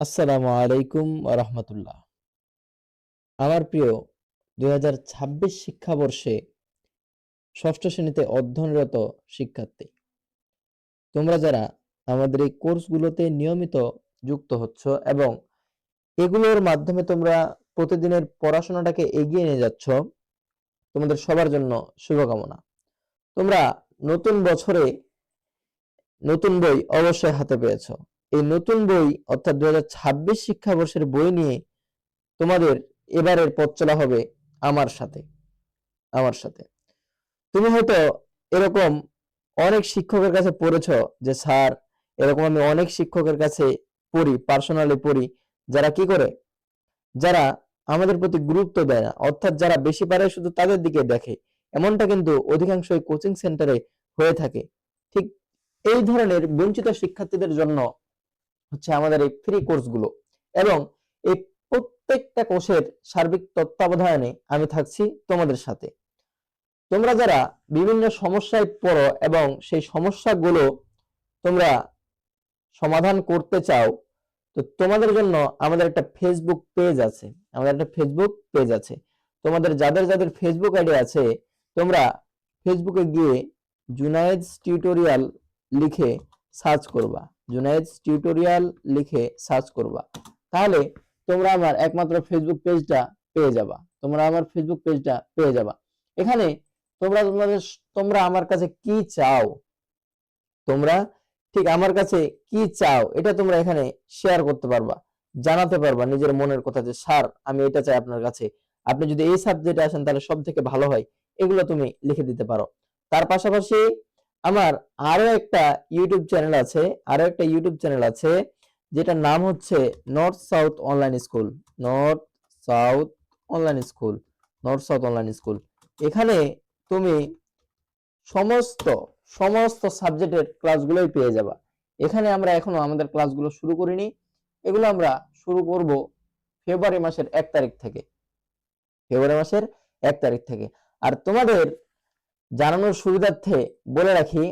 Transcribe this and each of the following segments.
আসসালামু আলাইকুম রহমতুল্লাহ। আমার প্রিয়, দুই হাজার ছাব্বিশ শিক্ষাবর্ষে ষষ্ঠ শ্রেণীতে অধ্যয়নরত শিক্ষার্থী, তোমরা যারা আমাদের এই কোর্সগুলোতে নিয়মিত যুক্ত হচ্ছ এবং এগুলোর মাধ্যমে তোমরা প্রতিদিনের পড়াশোনাটাকে এগিয়ে নিয়ে যাচ্ছ, তোমাদের সবার জন্য শুভকামনা। তোমরা নতুন বছরে নতুন বই অবশ্যই হাতে পেয়েছ। এই নতুন বই অর্থাৎ দুই হাজার ছাব্বিশ শিক্ষাবর্ষের বই নিয়ে তোমাদের এবারের পথ চলা হবে আমার সাথে আমার সাথে। তুমি হয়তো এরকম অনেক শিক্ষকের কাছে পড়েছ যে, স্যার, এরকম আমি অনেক শিক্ষকের কাছে পড়ি পার্সোনালি পড়ি। যারা কি করে? যারা আমাদের প্রতি গুরুত্ব দেয় না। অর্থাৎ যারা বেশি পারে শুধু তাদের দিকে দেখে। এমনটা কিন্তু অধিকাংশই কোচিং সেন্টারে হয়ে থাকে। ঠিক এই ধরনের বঞ্চিত শিক্ষার্থীদের জন্য হচ্ছে আমাদের এই ফ্রি কোর্সগুলো এবং এই প্রত্যেকটা কোর্সের সার্বিক তত্ত্বাবধানে আমি থাকছি তোমাদের সাথে। তোমরা যারা বিভিন্ন সমস্যায় পড়ো এবং সেই সমস্যাগুলো তোমরা সমাধান করতে চাও, তো তোমাদের জন্য আমাদের একটা ফেসবুক পেজ আছে। আমাদের একটা ফেসবুক পেজ আছে। তোমাদের যাদের যাদের ফেসবুক আইডি আছে, তোমরা ফেসবুকে গিয়ে জুনায়েদ টিউটোরিয়াল লিখে সার্চ করবা। জুনায়েদ টিউটোরিয়াল লিখে সার্চ করবা। তাহলে তোমরা আমার একমাত্র ফেসবুক পেজটা পেয়ে যাবা। তোমরা আমার ফেসবুক পেজটা পেয়ে যাবা। এখানে তোমরা তোমাদের তোমরা আমার কাছে কি চাও? তোমরা ঠিক আমার কাছে কি চাও? এটা তোমরা এখানে শেয়ার করতে পারবা। জানাতে পারবা নিজের মনের কথা যে, স্যার, আমি এটা চাই আপনার কাছে। আপনি যদি এই সাবজেক্টে আসেন তাহলে সব থেকে ভালো হয়। এগুলো তুমি লিখে দিতে পারো। তার পাশাপাশি আমার আরও একটা ইউটিউব চ্যানেল আছে, আরও একটা ইউটিউব চ্যানেল আছে, যেটার নাম হচ্ছে north south online school north south online school north south online school এখানে তুমি সমস্ত সমস্ত সাবজেক্টের ক্লাসগুলোই পেয়ে যাবা। এখানে আমরা এখনও আমাদের ক্লাসগুলো শুরু করিনি। এগুলো আমরা শুরু করব ফেব্রুয়ারি মাসের এক তারিখ থেকে। ফেব্রুয়ারি মাসের এক তারিখ থেকে। আর তোমাদের জানানোর সুবিধার্থে বলে রাখি,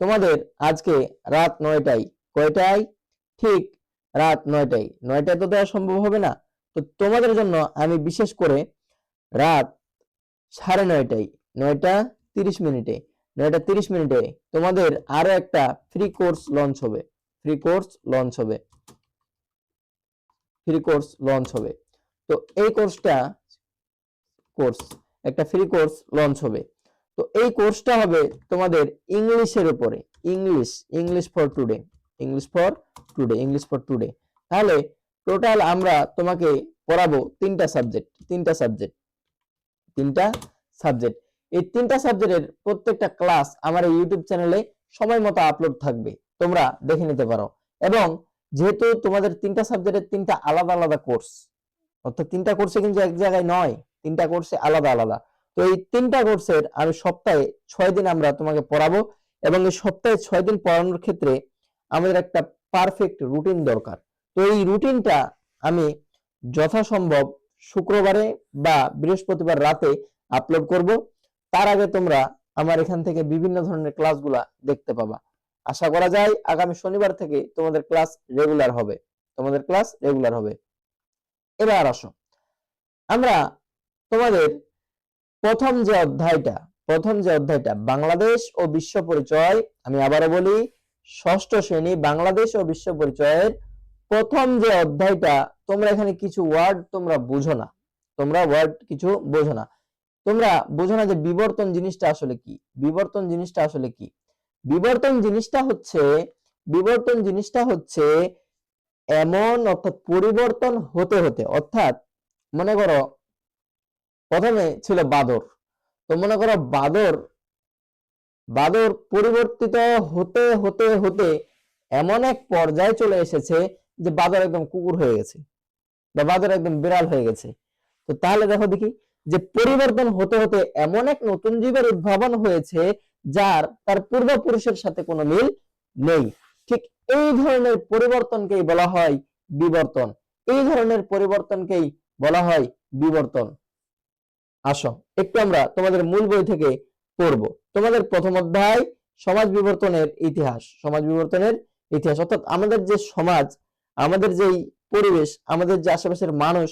তোমাদের আজকে রাত নয়টায় কয়টায়? ঠিক রাত নয়টায়। নয়টায় তো দেওয়া সম্ভব হবে না। তো তোমাদের জন্য আমি বিশেষ করে রাত সাড়ে নয়টায়, নয়টা তিরিশ মিনিটে, নয়টা তিরিশ মিনিটে তোমাদের আরও একটা ফ্রি কোর্স লঞ্চ হবে। ফ্রি কোর্স লঞ্চ হবে। ফ্রি কোর্স লঞ্চ হবে। তো এই কোর্সটা কোর্স একটা ফ্রি কোর্স লঞ্চ হবে। তো এই কোর্সটা হবে তোমাদের ইংলিশের উপরে। English English for today English for today English for today তাহলে টোটাল আমরা তোমাকে পড়াবো তিনটা সাবজেক্ট তিনটা সাবজেক্ট তিনটা সাবজেক্ট এই তিনটা সাবজেক্টের প্রত্যেকটা ক্লাস আমার ইউটিউব চ্যানেলে সময় মতো আপলোড থাকবে, তোমরা দেখে নিতে পারো। এবং যেহেতু তোমাদের তিনটা সাবজেক্টের তিনটা আলাদা আলাদা কোর্স অর্থাৎ তিনটা কোর্সে কিন্তু এক জায়গায় নয়, তিনটা কোর্সে আলাদা আলাদা। তো এই তিনটা কোর্সের আমি সপ্তাহে ছয় দিন আমরা তোমাকে পড়াবো এবং এই সপ্তাহে ছয় দিন পড়ানোর ক্ষেত্রে আমাদের একটা পারফেক্ট রুটিন দরকার। তো এই রুটিনটা আমি যথাসম্ভব শুক্রবারে বা বৃহস্পতিবার রাতে আপলোড করব। তার আগে তোমরা আমার এখান থেকে বিভিন্ন ধরনের ক্লাসগুলা দেখতে পাবা। আশা করা যায় আগামী শনিবার থেকে তোমাদের ক্লাস রেগুলার হবে। তোমাদের ক্লাস রেগুলার হবে। এবার আসো। আমরা তোমাদের প্রথম যে অধ্যায়টা, প্রথম যে অধ্যায়টা, বাংলাদেশ ও বিশ্ব পরিচয়, আমি আবারও বলি, ষষ্ঠ শ্রেণি, বাংলাদেশ ও বিশ্ব পরিচয়ের প্রথম যে অধ্যায়টা, তোমরা এখানে কিছু ওয়ার্ড তোমরা বুঝো না। তোমরা ওয়ার্ড কিছু বোঝো না। তোমরা বুঝো না যে বিবর্তন জিনিসটা আসলে কি? বিবর্তন জিনিসটা আসলে কি? বিবর্তন জিনিসটা হচ্ছে, বিবর্তন জিনিসটা হচ্ছে এমন অর্থাৎ পরিবর্তন হতে হতে, অর্থাৎ মনে করো প্রথমে ছিল বাদর। তো মনে করো বাদর বাদর পরিবর্তিত হতে হতে হতে এমন এক পর্যায়ে চলে এসেছে যে বাদর একদম কুকুর হয়ে গেছে বা বাদর একদম বিড়াল হয়ে গেছে। তো তাহলে দেখো দেখি যে পরিবর্তন হতে হতে এমন এক নতুন জীবের উদ্ভাবন হয়েছে যার তার পূর্বপুরুষের সাথে কোনো মিল নেই। ঠিক এই ধরনের পরিবর্তনকেই বলা হয় বিবর্তন। এই ধরনের পরিবর্তনকেই বলা হয় বিবর্তন। আসো, একটু আমরা তোমাদের মূল বই থেকে পড়ব। তোমাদের প্রথম অধ্যায়, সমাজ বিবর্তনের ইতিহাস, সমাজ বিবর্তনের ইতিহাস। অর্থাৎ আমাদের যে সমাজ, আমাদের যেই পরিবেশ, আমাদের যে আশেপাশের মানুষ,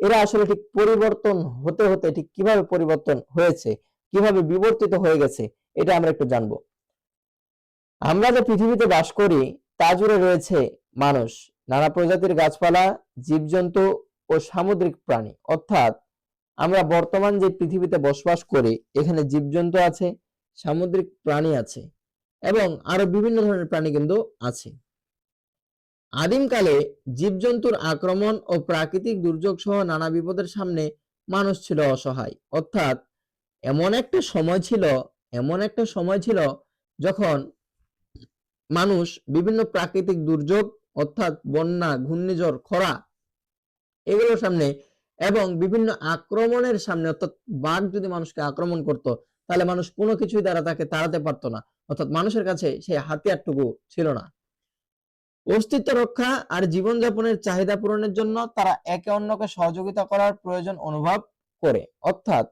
এরা আসলে ঠিক পরিবর্তন হতে হতে ঠিক কীভাবে পরিবর্তন হয়েছে, কীভাবে বিবর্তিত হয়ে গেছে, এটা আমরা একটু জানব। আমরা যে পৃথিবীতে বাস করি, তা জুড়ে রয়েছে মানুষ। নানা প্রজাতির গাছপালা, জীবজন্তু ও সামুদ্রিক প্রাণী। অর্থাৎ আমরা বর্তমান যে পৃথিবীতে বসবাস করি, এখানে জীবজন্তু আছে, সামুদ্রিক প্রাণী আছে এবং আরও বিভিন্ন ধরনের প্রাণী কিন্তু আছে। আদিমকালে জীবজন্তুর আক্রমণ ও প্রাকৃতিক দুর্যোগ সহ নানা বিপদের সামনে মানুষ ছিল অসহায়। অর্থাৎ এমন একটা সময় ছিল, এমন একটা সময় ছিল যখন মানুষ বিভিন্ন প্রাকৃতিক দুর্যোগ, অর্থাৎ বন্যা, ঘূর্ণিঝড়, খরা, এগুলোর সামনে এবং বিভিন্ন আক্রমণের সামনে, অর্থাৎ বাঘ যদি মানুষকে আক্রমণ করত, তাহলে মানুষ কোনো কিছুই দ্বারা তাকে তাড়াতে পারতো না। অর্থাৎ মানুষের কাছে সেই হাতিয়ারটুকু ছিল না। অস্তিত্ব রক্ষা আর জীবনযাপনের চাহিদা পূরণের জন্য তারা একে অন্যকে সহযোগিতা করার প্রয়োজন অনুভব করে। অর্থাৎ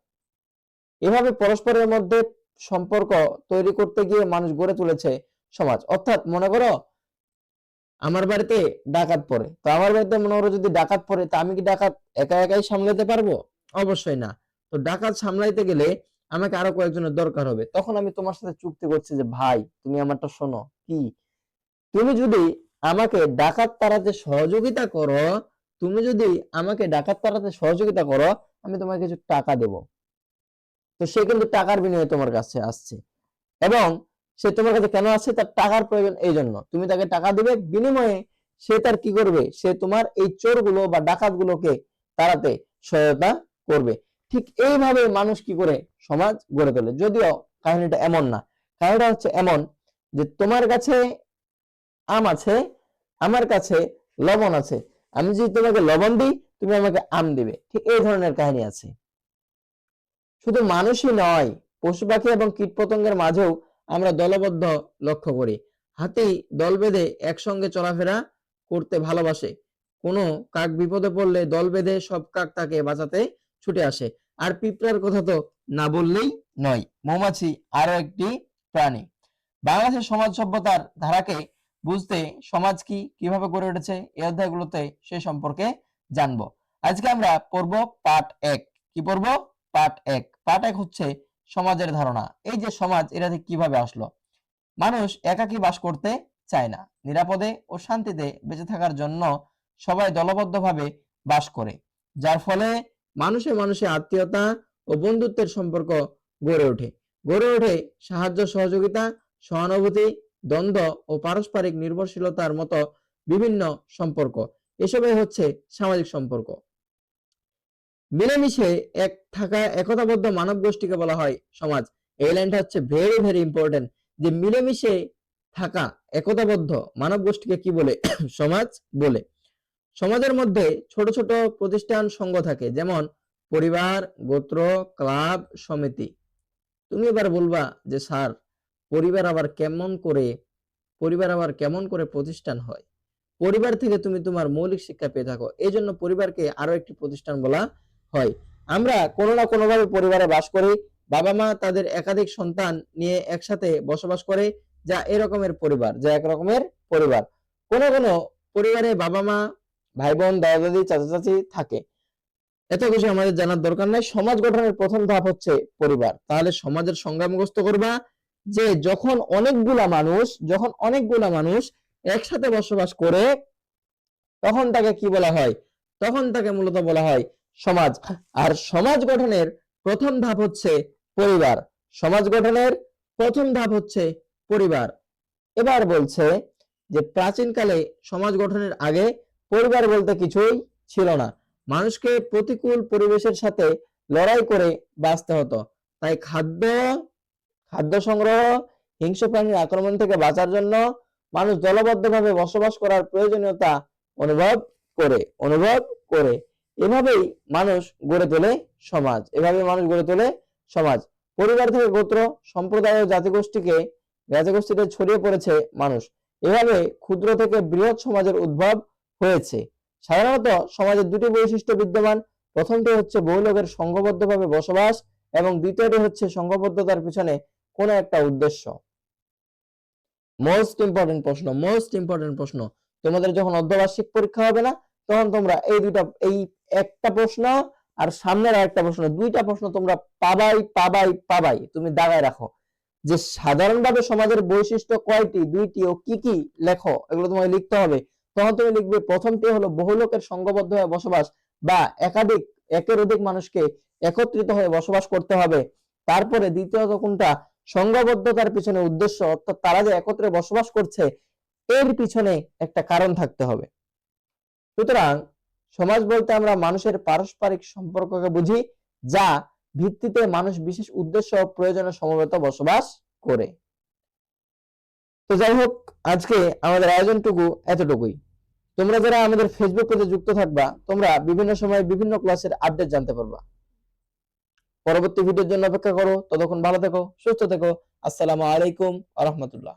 এভাবে পরস্পরের মধ্যে সম্পর্ক তৈরি করতে গিয়ে মানুষ গড়ে তুলেছে সমাজ। অর্থাৎ মনে করো আমার বাড়িতে ডাকাত পড়ে। তো আমার বাড়িতে মনে করো যদি ডাকাত পড়ে, তা আমি কি ডাকাত একা একাই সামলাতে পারব? অবশ্যই না। তো ডাকাত সামলাইতে গেলে আমাকে আরও কয়েকজনের দরকার হবে। তখন আমি তোমার সাথে চুক্তি করছি যে, ভাই, তুমি আমারটা শোনো। কি? তুমি যদি আমাকে ডাকাত তাড়াতে সহযোগিতা করো, তুমি যদি আমাকে ডাকাত তাড়াতে সহযোগিতা করো, আমি তোমাকে কিছু টাকা দেব। তো সে কিন্তু টাকার বিনিময়ে তোমার কাছে আসছে। এবং সে তোমার কাছে কেন আসছে তার টাকার প্রয়োজন এই জন্য তুমি তাকে টাকা দিবে, বিনিময়ে সে তার কি করবে? সে তোমার এই চোরগুলো বা ডাকাতগুলোকে তাড়াতে সহায়তা করবে। ঠিক এইভাবে মানুষ কি করে? সমাজ গড়ে তোলে। যদিও কাহিনীটা এমন না। কাহিনীটা হচ্ছে এমন যে তোমার কাছে আম আছে, আমার কাছে লবণ আছে। আমি যদি তোমাকে লবণ দিই, তুমি আমাকে আম দিবে। ঠিক এই ধরনের কাহিনী আছে। শুধু মানুষই নয়, পশু পাখি এবং কীটপতঙ্গের মাঝেও আমরা দলবদ্ধ লক্ষ্য করি। হাতি দল বেঁধে একসঙ্গে চলাফেরা করতে ভালোবাসে। কোনো কাক বিপদে পড়লে দল বেঁধে সব কাক তাকে বাঁচাতে ছুটে আসে। আর পিঁপড়ার কথা তো না বললেই নয়। মৌমাছি আরও একটি প্রাণী। বাংলাদেশের সমাজ সভ্যতার ধারাকে বুঝতে সমাজ কি কীভাবে গড়ে উঠেছে এই অধ্যায়গুলোতে সে সম্পর্কে জানব। আজকে আমরা পড়ব পার্ট এক। কি পড়ব? পার্ট এক। পার্ট এক হচ্ছে সমাজের ধারণা। এই যে সমাজ, এটা কীভাবে আসলো? মানুষ একাকী বাস করতে চায় না। নিরাপদে ও শান্তিতে বেঁচে থাকার জন্য সবাই দলবদ্ধভাবে বাস করে। যার ফলে মানুষে মানুষে আত্মীয়তা ও বন্ধুত্বের সম্পর্ক গড়ে ওঠে। গড়ে ওঠে সাহায্য, সহযোগিতা, সহানুভূতি, দ্বন্দ্ব ও পারস্পরিক নির্ভরশীলতার মতো বিভিন্ন সম্পর্ক। এসবই হচ্ছে সামাজিক সম্পর্ক। মিলেমিশে এক থাকা একতাবদ্ধ মানব গোষ্ঠীকে বলা হয় সমাজ। এই লাইনটা হচ্ছে ভেরি ভেরি ইম্পর্টেন্ট যে মিলেমিশে থাকা একতাবদ্ধ মানব গোষ্ঠীকে কি বলে? সমাজ বলে। সমাজের মধ্যে ছোট ছোট প্রতিষ্ঠান, সংঘ থাকে, যেমন পরিবার, গোত্র, ক্লাব, সমিতি। তুমি এবার বলবা যে, স্যার, পরিবার আবার কেমন করে, পরিবার আবার কেমন করে প্রতিষ্ঠান হয়? পরিবার থেকে তুমি তোমার মৌলিক শিক্ষা পেয়ে থাকো। এই জন্য পরিবারকে আরও একটি প্রতিষ্ঠান বলা হয়। আমরা কোনো না কোনোভাবে পরিবারে বাস করি বাবা মা তাদের একাধিক সন্তান নিয়ে একসাথে বসবাস করে, যা এরকমের পরিবার, যা এক রকমের পরিবার। কোনো পরিবারে বাবা মা ভাই বোন দাদা দাদি চাচা চাচি থাকে। এত কিছু আমাদের জানার দরকার নাই। সমাজ গঠনের প্রথম ধাপ হচ্ছে পরিবার। তাহলে সমাজের সংগ্রাম করবা যে যখন অনেকগুলা মানুষ, যখন অনেকগুলা মানুষ একসাথে বসবাস করে, তখন তাকে কি বলা হয়? তখন তাকে মূলত বলা হয় সমাজ। আর সমাজ গঠনের প্রথম ধাপ হচ্ছে পরিবার। সমাজ গঠনের প্রথম ধাপ হচ্ছে পরিবার। এবার বলছে যে প্রাচীনকালে সমাজ গঠনের আগে পরিবার বলতে কিছুই ছিল না। মানুষকে প্রতিকূল পরিবেশের সাথে লড়াই করে বাঁচতে হতো। তাই খাদ্য খাদ্য সংগ্রহ, হিংস্র প্রাণীর আক্রমণ থেকে বাঁচার জন্য মানুষ দলবদ্ধভাবে বসবাস করার প্রয়োজনীয়তা অনুভব করে অনুভব করে। এভাবেই মানুষ গড়ে তোলে সমাজ এভাবে মানুষ গড়ে তোলে সমাজ। পরিবার থেকে গোত্র, সম্প্রদায় ও জাতিগোষ্ঠীকে জাতিগোষ্ঠীতে ছড়িয়ে পড়েছে মানুষ। এভাবে ক্ষুদ্র থেকে বৃহৎ সমাজের উদ্ভব হয়েছে। সাধারণত সমাজের দুটি বৈশিষ্ট্য বিদ্যমান। প্রথমটি হচ্ছে বহু লোকের সংঘবদ্ধভাবে বসবাস এবং দ্বিতীয়টি হচ্ছে সংঘবদ্ধতার পিছনে কোনো একটা উদ্দেশ্য। মোস্ট ইম্পর্টেন্ট প্রশ্ন মোস্ট ইম্পর্টেন্ট প্রশ্ন। তোমাদের যখন অর্ধবার্ষিক পরীক্ষা হবে না তখন তোমরা এই দুইটা, এই একটা প্রশ্ন আর সামনের আরেকটা প্রশ্ন, দুইটা প্রশ্ন তোমরা পাবাই পাবাই পাবাই তুমি দাগায় রাখো। যে সাধারণভাবে সমাজের বৈশিষ্ট্য কয়টি, দুইটি ও কি কি লেখো, এগুলো তোমাকে লিখতে হবে। তখন তুমি লিখবে, প্রথমটি হলো বহু লোকের সংঘবদ্ধ হয়ে বসবাস বা একাধিক, একের অধিক মানুষকে একত্রিত হয়ে বসবাস করতে হবে। তারপরে দ্বিতীয়ত কোনটা? সংঘবদ্ধতার পিছনে উদ্দেশ্য, অর্থাৎ তারা যে একত্রে বসবাস করছে, এর পিছনে একটা কারণ থাকতে হবে। সুতরাং সমাজ বলতে আমরা মানুষের পারস্পরিক সম্পর্ককে বুঝি, যা ভিত্তিতে মানুষ বিশেষ উদ্দেশ্য ও প্রয়োজনে সমবেত বসবাস করে। তো যাই হোক, আজকে আমাদের আয়োজনটুকু এতটুকুই। তোমরা যারা আমাদের ফেসবুক পেজে যুক্ত থাকবা, তোমরা বিভিন্ন সময় বিভিন্ন ক্লাসের আপডেট জানতে পারবা। পরবর্তী ভিডিওর জন্য অপেক্ষা করো। ততক্ষণ ভালো থেকো, সুস্থ থেকো। আসসালামু আলাইকুম আ রহমতুল্লাহ।